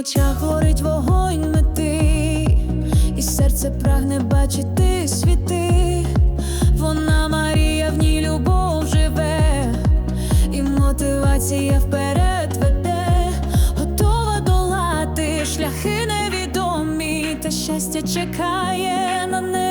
очах горить вогонь мети, і серце прагне бачити світи. Вона Марія, в ній любов живе, і мотивація вперед веде, готова долати шляхи невідомі, та щастя чекає на неї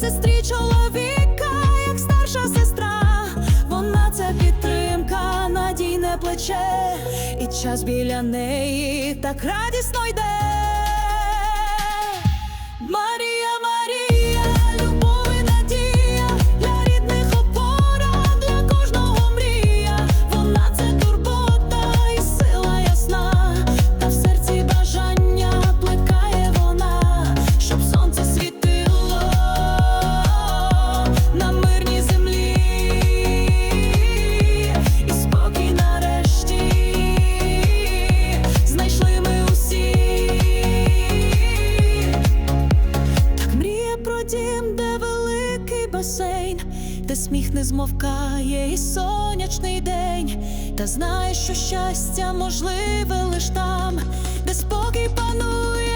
Сестрі чоловіка, як старша сестра. Вона це підтримка, надійне плече, і час біля неї так радісно йде. Марія, де сміх не змовкає і сонячний день, та знає, що щастя можливе лиш там, де спокій панує.